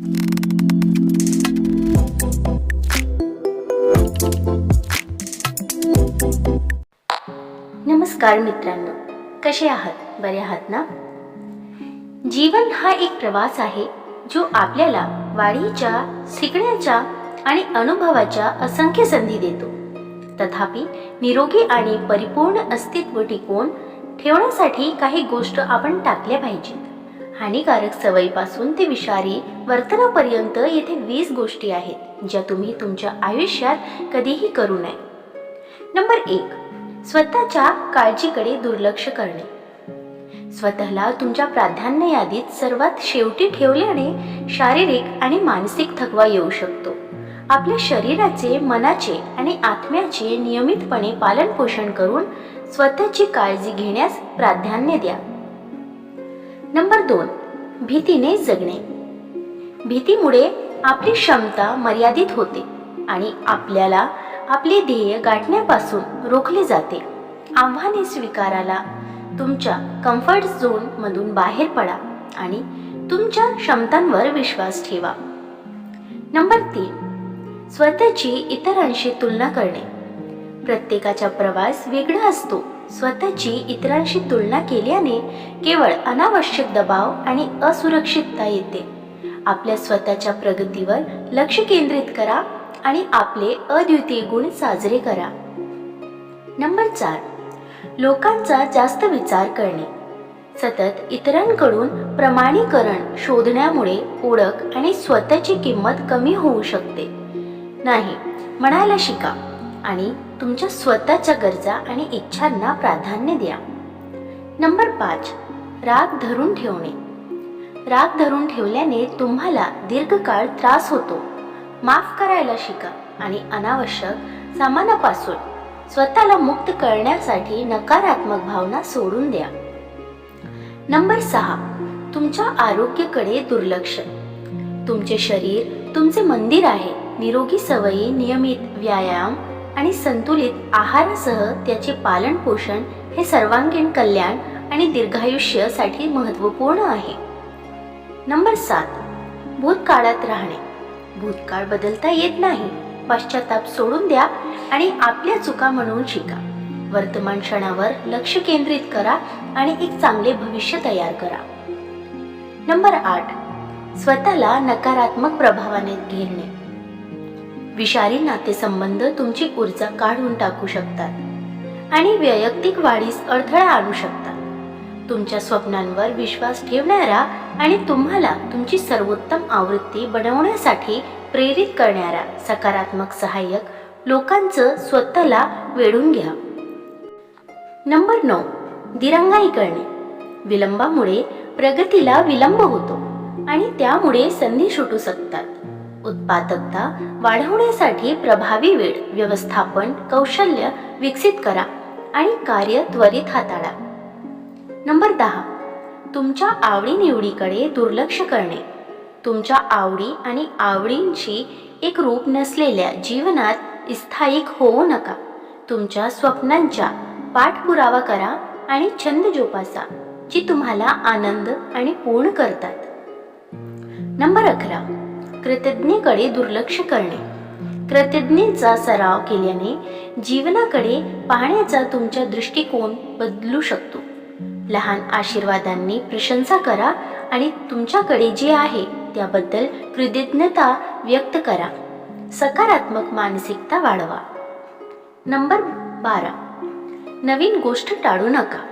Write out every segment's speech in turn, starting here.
नमस्कार मित्रांनो कसे आहात? बरे आहात ना? जीवन हा एक प्रवास आहे जो आपल्याला वाढीच्या शिकण्याच्या आणि अनुभवाच्या असंख्य संधी देतो. तथापि निरोगी आणि परिपूर्ण अस्तित्व टिकवून ठेवण्यासाठी काही गोष्ट आपण टाकल्या पाहिजेत. हानिकारक सवयीपासून ते विषारी वर्तनापर्यंत येथे वीस गोष्टी आहेत ज्या तुम्ही तुमच्या आयुष्यात कधीही करू नये. नंबर एक स्वतःच्या काळजीकडे दुर्लक्ष करणे. स्वतःला तुमच्या प्राधान्य यादीत सर्वात शेवटी ठेवल्याने शारीरिक आणि मानसिक थकवा येऊ शकतो. आपल्या शरीराचे मनाचे आणि आत्म्याचे नियमितपणे पालनपोषण करून स्वतःची काळजी घेण्यास प्राधान्य द्या. नंबर दोन भीतीने जगणे. भीतीमुळे आपली क्षमता मर्यादित होते आणि आपल्याला आपले ध्येय गाठण्यापासून रोखले जाते. आव्हाने स्वीकाराला तुमच्या कम्फर्ट झोन मधून बाहेर पडा आणि तुमच्या क्षमतांवर विश्वास ठेवा. नंबर तीन स्वतःची इतरांशी तुलना करणे. प्रत्येकाचा प्रवास वेगळा असतो. स्वतःची इतरांशी तुलना केल्याने केवळ अनावश्यक दबाव आणि असुरक्षितता येते. आपल्या स्वतःच्या प्रगतीवर लक्ष केंद्रित करा आणि आपले अद्वितीय गुण साजरे करा. नंबर चार. लोकांचा जास्त विचार करणे. सतत इतरांकडून प्रमाणीकरण शोधण्यामुळे ओळख आणि स्वतःची किंमत कमी होऊ शकते. नाही म्हणायला शिका आणि तुमच्या स्वतःच्या गरजा आणि इच्छांना प्राधान्य द्या. नंबर पाच राग धरून ठेवणे. राग धरून ठेवल्याने तुम्हाला दीर्घकाळ त्रास होतो. माफ करायला शिका आणि अनावश्यक सामानापासून स्वतःला मुक्त करण्यासाठी नकारात्मक भावना सोडून द्या. नंबर सहा तुमच्या आरोग्याकडे दुर्लक्ष. तुमचे शरीर तुमचे मंदिर आहे. निरोगी सवयी नियमित व्यायाम आणि संतुलित आहारासह त्याचे पालन पोषण हे सर्वांगीण कल्याण आणि दीर्घायुष्यासाठी महत्त्वपूर्ण आहे. नंबर सात. भूतकाळात राहणे. भूतकाळ बदलता येत नाही. पश्चाताप सोडून द्या आणि आपल्या चुका म्हणून शिका. वर्तमान क्षणावर लक्ष केंद्रित करा आणि एक चांगले भविष्य तयार करा. नंबर आठ. स्वतःला नकारात्मक प्रभावाने घेणे विषारी नातेसंबंध तुमची ऊर्जा काढून टाकू शकतात आणि वैयक्तिक वाढीस अडथळा आणू शकतात. तुमच्या स्वप्नांवर विश्वास ठेवणारा आणि तुम्हाला तुमची सर्वोत्तम आवृत्ती बनवण्यासाठी प्रेरित करणारा सकारात्मक सहाय्यक लोकांचं स्वतःला वेढून घ्या. नंबर नऊ दिरंगाई करणे विलंबामुळे प्रगतीला विलंब होतो आणि त्यामुळे संधी सुटू शकतात. उत्पादकता वाढवण्यासाठी प्रभावी वेळ व्यवस्थापन कौशल्य विकसित करा आणि कार्य त्वरित हाताळा. नंबर दहा. तुमच्या आवडीनिवडीकडे दुर्लक्ष करणे. तुमच्या आवडी आणि आवडींची एक रूप नसलेल्या जीवनात स्थायिक होऊ नका. तुमच्या स्वप्नांच्या पाठपुरावा करा आणि छंद जोपासा जी तुम्हाला आनंद आणि पूर्ण करतात. नंबर अकरा. कृतज्ञेकडे दुर्लक्ष करणे. कृतज्ञेचा सराव केल्याने जीवनाकडे पाहण्याचा तुमचा दृष्टिकोन बदलू शकतो. लहान आशीर्वादांनी प्रशंसा करा आणि तुमच्याकडे जे आहे त्याबद्दल कृतज्ञता व्यक्त करा. सकारात्मक मानसिकता वाढवा. नंबर बारा. नवीन गोष्ट टाळू नका.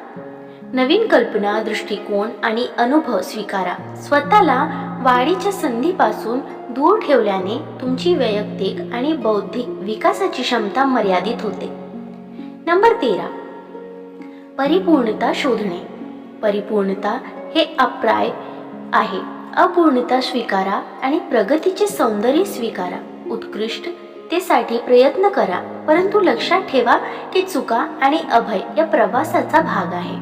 नवीन कल्पना दृष्टिकोन आणि अनुभव स्वीकारा. स्वतःला वाढीच्या संधीपासून दूर ठेवल्याने तुमची वैयक्तिक आणि बौद्धिक विकासाची क्षमता मर्यादित होते. नंबर तेरा. परिपूर्णता शोधणे. परिपूर्णता हे अप्राय आहे. अपूर्णता स्वीकारा आणि प्रगतीचे सौंदर्य स्वीकारा. उत्कृष्टतेसाठी प्रयत्न करा परंतु लक्षात ठेवा की चुका आणि अभय या प्रवासाचा भाग आहे.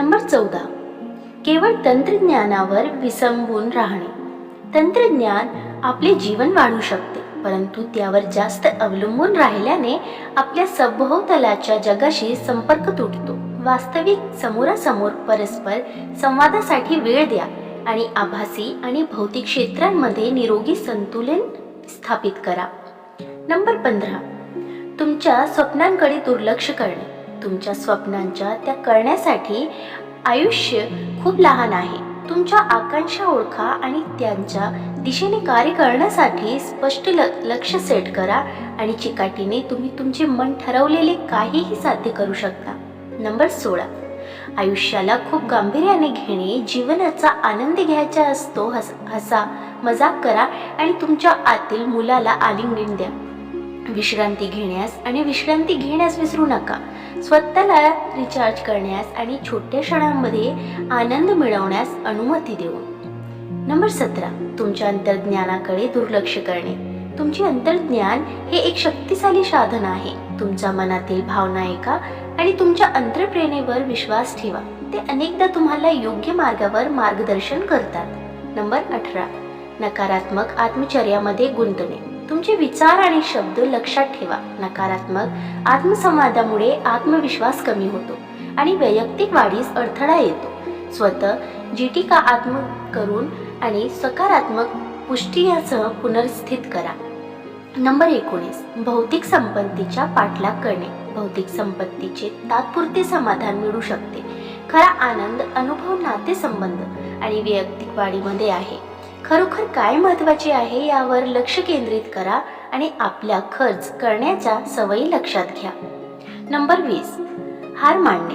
नंबर चौदा. केवळ तंत्रज्ञानावर विसंबून राहणे. तंत्रज्ञान आपले जीवन वाढू शकते. परंतु त्यावर जास्त अवलंबून राहिल्याने आपल्या सभोवतालाच्या जगाशी संपर्क तुटतो. वास्तविक समोरासमोर परस्पर संवादासाठी वेळ द्या आणि आभासी आणि भौतिक क्षेत्रांमध्ये निरोगी संतुलन स्थापित करा. नंबर पंधरा. तुमच्या स्वप्नांकडे दुर्लक्ष करणे. तुमच्या स्वप्नांच्या त्या करण्यासाठी आयुष्य खूप लहान आहे. तुमच्या आकांक्षा ओळखा आणि त्यांच्या दिशेने कार्य करण्यासाठी स्पष्ट ल लक्ष सेट करा आणि चिकाटीने तुम्ही तुमचे मन ठरवलेले काहीही साध्य करू शकता. नंबर सोळा. आयुष्याला खूप गांभीर्याने घेणे जीवनाचा आनंद घ्यायचा असतो हस हसा मजाक करा आणि तुमच्या आतील मुलाला आलिंगन द्या. विश्रांती घेण्यास आणि विश्रांती घेण्यास विसरू नका. स्वतःला रिचार्ज करण्यास आणि छोट्या क्षणांमध्ये आनंद मिळवण्यास अनुमती देऊ. नंबर सतरा. तुमच्या अंतर्ज्ञानाकडे दुर्लक्ष करणे. तुमचे अंतर्ज्ञान हे एक शक्तिशाली साधन आहे. तुमच्या मनातील भावना ऐका आणि तुमच्या अंतरप्रेरणेवर विश्वास ठेवा. ते अनेकदा तुम्हाला योग्य मार्गावर मार्गदर्शन करतात. नंबर अठरा. नकारात्मक आत्मचर्यामध्ये गुंतणे. तुमचे विचार आणि शब्द लक्षात ठेवा. नकारात्मक आत्मसंवादामुळे आत्मविश्वास कमी होतो आणि वैयक्तिक वाढीस अडथळा येतो. स्वतः जीटिका आत्म करून आणि सकारात्मक पुष्टी यासह पुनर्स्थित करा. नंबर एकोणीस. भौतिक संपत्तीच्या पाठलाग करणे. भौतिक संपत्तीचे तात्पुरते समाधान मिळू शकते. खरा आनंद अनुभव नातेसंबंध आणि वैयक्तिक वाढीमध्ये आहे. खरोखर काय महत्त्वाचे आहे यावर लक्ष केंद्रित करा आणि आपल्या खर्च करण्याच्या सवयी लक्षात घ्या. नंबर वीस. हार मांडणे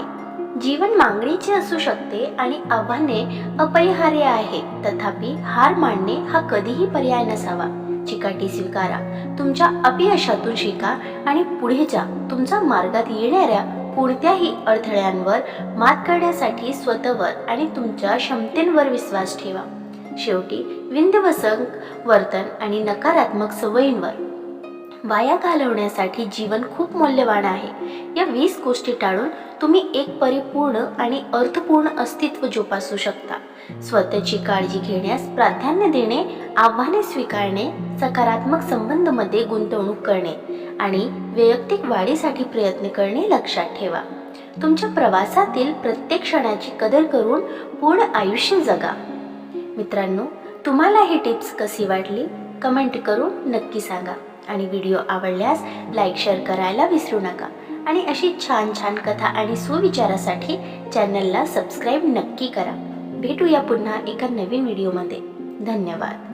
जीवन मागणीचे असू शकते आणि आव्हाने अपरिहार्य आहे. तथापि हार मांडणे हा कधीही पर्याय नसावा. चिकाटी स्वीकारा. तुमच्या अपयशातून शिका आणि पुढे जा. तुमच्या मार्गात येणाऱ्या कोणत्याही अडथळ्यांवर मात करण्यासाठी स्वतःवर आणि तुमच्या क्षमतेंवर विश्वास ठेवा. शेवटी विंध्यवसंग वर्तन आणि नकारात्मक सवयींवर. वाया घालवण्यासाठी जीवन खूप मौल्यवान आहे. या वीस गोष्टी टाळून तुम्ही एक परिपूर्ण आणि अर्थपूर्ण अस्तित्व जोपासू शकता. स्वतःची काळजी घेण्यास प्राधान्य देणे आव्हाने स्वीकारणे सकारात्मक संबंधमध्ये गुंतवणूक करणे आणि वैयक्तिक वाढीसाठी प्रयत्न करणे लक्षात ठेवा. तुमच्या प्रवासातील प्रत्येक क्षणाची कदर करून पूर्ण आयुष्य जगा. मित्रांनो तुम्हाला ही टिप्स कशी वाटली? कमेंट करून नक्की सांगा. आणि व्हिडिओ आवडल्यास लाईक शेअर करायला विसरू नका. आणि अशी छान छान कथा आणि सुविचारासाठी चॅनलला सबस्क्राईब नक्की करा. भेटूया पुन्हा एका नवीन व्हिडिओमध्ये. धन्यवाद.